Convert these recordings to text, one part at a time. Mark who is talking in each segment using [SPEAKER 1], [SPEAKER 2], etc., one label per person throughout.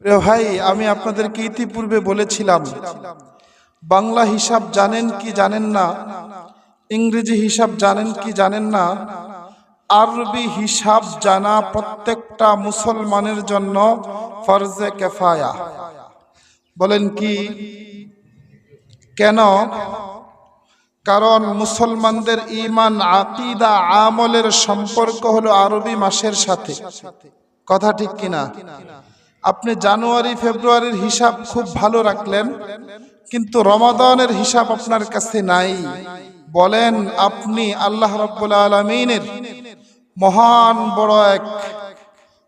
[SPEAKER 1] প্রিয় ভাই, আমি আপনাদেরকে ইতিপূর্বে বলেছিলাম, বাংলা হিসাব জানেন কি জানেন না, ইংরেজি হিসাব জানেন কি জানেন না, আরবি হিসাব জানা প্রত্যেকটা মুসলমানের জন্য ফরজে কেফায়া। বলেন কি? কেন? কারণ মুসলমানদের ইমান আকিদা, আমলের সম্পর্ক হলো আরবি মাসের সাথে। কথা ঠিক কিনা? আপনি জানুয়ারি, ফেব্রুয়ারির হিসাব খুব ভালো রাখলেন, কিন্তু রমাদানের হিসাব আপনার কাছে নাই। বলেন, আপনি আল্লাহ রব্বুল আলমিনের মহান বড় এক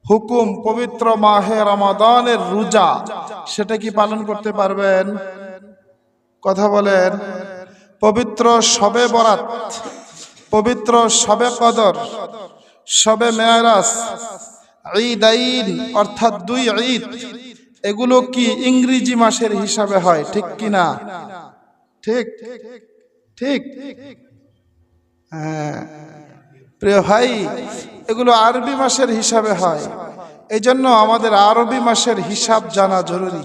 [SPEAKER 1] হুকুম, পবিত্র মাহে রমাদানের রোজা, সেটা কি পালন করতে পারবেন? কথা বলেন, পবিত্র সবে বরাত, পবিত্র সবে কদর, সবে মেয়ারাস ঈদ আইন অর্থাৎ দুই ঈদ, এগুলো কি ইংরেজি মাসের হিসাবে হয়, ঠিক কি না? ঠিক ঠিক হ্যাঁ প্রিয় ভাই, এগুলো আরবি মাসের হিসাবে হয় এই জন্য আমাদের আরবি মাসের হিসাব জানা জরুরি।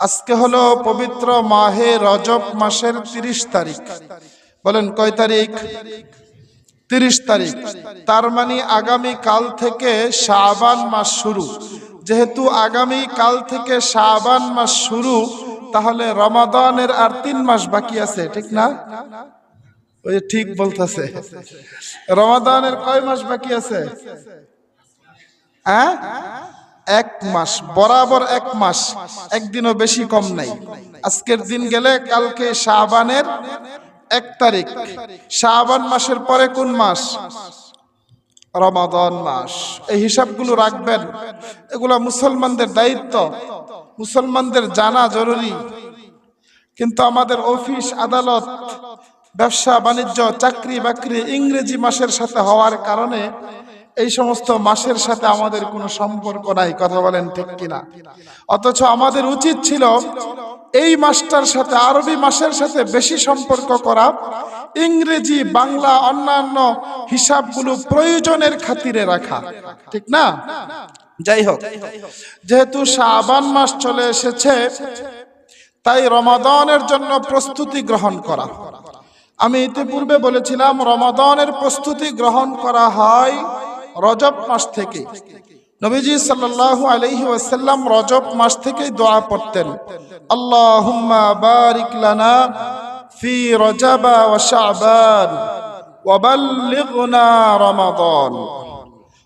[SPEAKER 1] আজকে হলো পবিত্র মাহে রজব মাসের তিরিশ তারিখ, বলেন কয় তারিখ? তিরিশ তারিখ। তার মানে আগামী কাল থেকে শাবান মাস শুরু। যেহেতু আগামী কাল থেকে শাবান মাস শুরু, তাহলে রমাদানের আর তিন মাস বাকি আছে, ঠিক না? ওই ঠিক বলতেছে। রমাদানের কয় মাস বাকি আছে? হ্যাঁ? এক মাস, বরাবর এক মাস। একদিনও বেশি কম নাই। আজকের দিন গেলে কালকে শাবানের এক তারিখ। শাবান মাসের পরে কোন মাস? রমাদান মাস। এই হিসাবগুলো রাখবেন। এগুলা মুসলমানদের দায়িত্ব। মুসলমানদের জানা জরুরি। কিন্তু আমাদের অফিস, আদালত, ব্যবসা, বাণিজ্য, চাকরি বাকরি ইংরেজি মাসের সাথে হওয়ার কারণে এই সমস্ত মাসের সাথে আমাদের কোনো সম্পর্ক নাই, কথা বলেন ঠিক কিনা? অথচ আমাদের উচিত ছিল এই মাসটার সাথে, আরবি মাসের সাথে বেশি সম্পর্ক করা, ইংরেজি, বাংলা, অন্যান্য হিসাবগুলো প্রয়োজনের খাতিরে রাখা। ঠিক না? যাই হোক, যেহেতু শাবান মাস চলে এসেছে, তাই রমাদানের জন্য প্রস্তুতি গ্রহণ করা। আমি ইতিপূর্বে বলেছিলাম, রমাদানের প্রস্তুতি গ্রহণ করা হয় রজব মাস থেকে। নবীজি সাল্লাল্লাহু আলাইহি ওয়াসাল্লাম রজব মাস থেকেই দোয়া পড়তেন। আল্লাহুম্মা বারিক ফি রজাবা ওয়া শাবান রমাদান।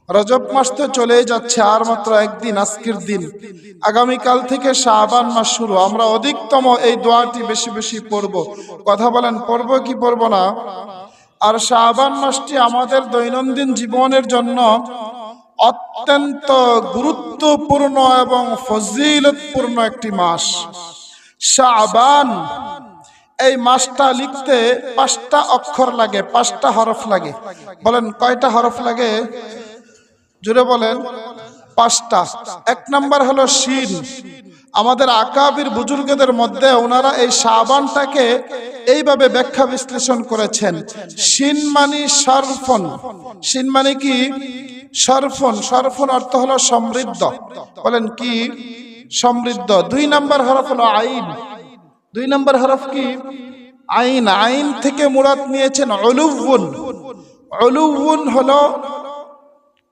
[SPEAKER 1] রজব মাস তো চলেই যাচ্ছে, আর মাত্র একদিন, আজকের দিন। আগামীকাল থেকে শাবান মাস শুরু। আমরা অধিকতম এই দোয়াটি বেশি বেশি পড়ব। কথা বলেন, পড়ব কি পড়ব না? আর শাবান মাসটি আমাদের দৈনন্দিন জীবনের জন্য অত্যন্ত গুরুত্বপূর্ণ এবং ফজিলতপূর্ণ একটি মাস। শাবান, এই মাসটা লিখতে পাঁচটা অক্ষর লাগে, পাঁচটা হরফ লাগে। বলেন, কয়টা হরফ লাগে? জুড়ে বলেন, পাঁচটা। এক নাম্বার হলো শিন। আমাদের আকাবির বুজুর্গদের মধ্যে ওনারা এই সাবানটাকে এইভাবে ব্যাখ্যা বিশ্লেষণ করেছেন। শিন মানি সরফন। শিন মানে কি? সরফন সরফন অর্থ হলো সমৃদ্ধ। বলেন কি? সমৃদ্ধ। দুই নাম্বার হরফ হলো আইন। দুই নাম্বার হরফ কি? আইন। আইন থেকে মুরাদ নিয়েছেন অলুবুন অলুবুন হলো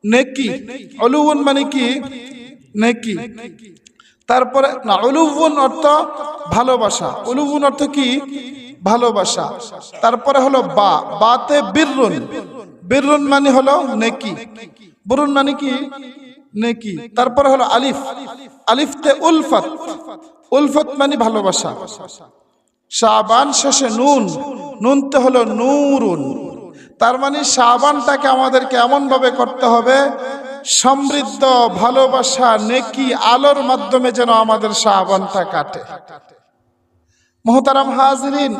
[SPEAKER 1] নেকি। অলুবুন মানে কি? নেকি। তারপরে না অলুবুন অর্থ ভালোবাসা। অলুবুন অর্থ কি? ভালোবাসা। তারপরে হলো বা। বাতে বীররুন বীররুন মানে হলো নেকি। বরুন মানে কি নেকি? তারপরে হলো আলিফ। আলিফতে উলফত। উলফত মানে ভালোবাসা। শাবান শেষে নুন। নুনতে হলো নূরুন। তার মানে শাবানটাকে আমাদেরকে এমন ভাবে করতে হবে, সমৃদ্ধ, ভালোবাসা, নেকি, আলোর মাধ্যমে যেন আমাদের শাবানটা কাটে। মোহতারাম হাজরিন,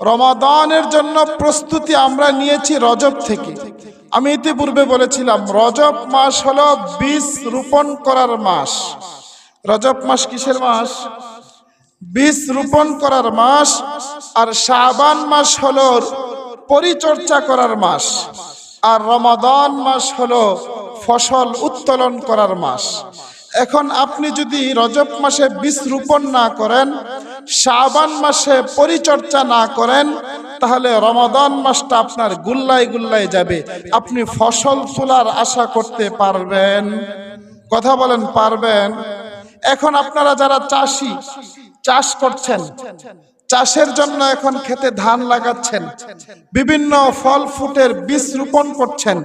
[SPEAKER 1] রমাদানের জন্য প্রস্তুতি আমরা নিয়েছি রজব থেকে। আমি ইতিপূর্বে বলেছিলাম, রজব মাস হলো বীজ রোপণ করার মাস। রজব মাস কিসের মাস? বীজ রোপণ করার মাস আর শাবান মাস হলো পরিচর্যা করার মাস আর রমাদান মাস হলো ফসল উত্তোলন করার মাস। এখন আপনি যদি রজব মাসে বীজ রোপণ না করেন, শাবান মাসে পরিচর্যা না করেন তাহলে রমাদান মাসটা আপনার গুল্লায় গুল্লায় যাবে। আপনি ফসল তোলার আশা করতে পারবেন। কথা বলেন, পারবেন? এখন আপনারা যারা চাষি, চাষ করছেন চাষের জন্য এখন খেতে ধান লাগাচ্ছেন। বিভিন্ন ফল ফুটের বীজ রোপণ করছেন।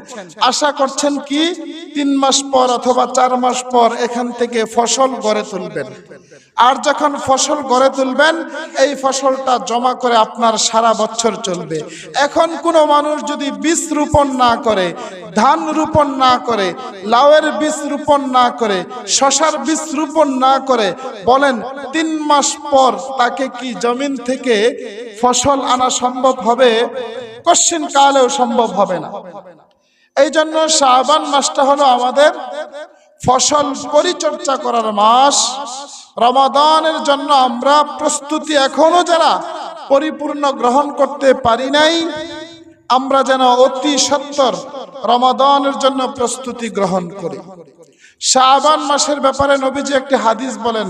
[SPEAKER 1] আশা করছেন কি, তিন মাস পর অথবা চার মাস পর এখান থেকে ফসল গড়ে তুলবেন। আর যখন ফসল গড়ে তুলবেন, এই ফসলটা জমা করে আপনার সারা বছর চলবে। এখন কোনো মানুষ যদি বীজ রোপণ না করে, ধান রোপণ না করে, লাউয়ের বীজ রোপণ না করে, শশার বীজ রোপণ না করে, বলেন তিন মাস পর তাকে কি জমিন থেকে ফসল আনা সম্ভব হবে, কশ্চিন কালেও সম্ভব হবে না। এই জন্য শাহবান মাসটা হলো আমাদের ফসল পরিচর্যা করার মাস। রমাদানের জন্য আমরা প্রস্তুতি এখনও যারা পরিপূর্ণ গ্রহণ করতে পারি নাই, আমরা যেন অতি সত্তর রমাদানের জন্য প্রস্তুতি গ্রহণ করি। শাহবান মাসের ব্যাপারে নবীজি একটি হাদিস বলেন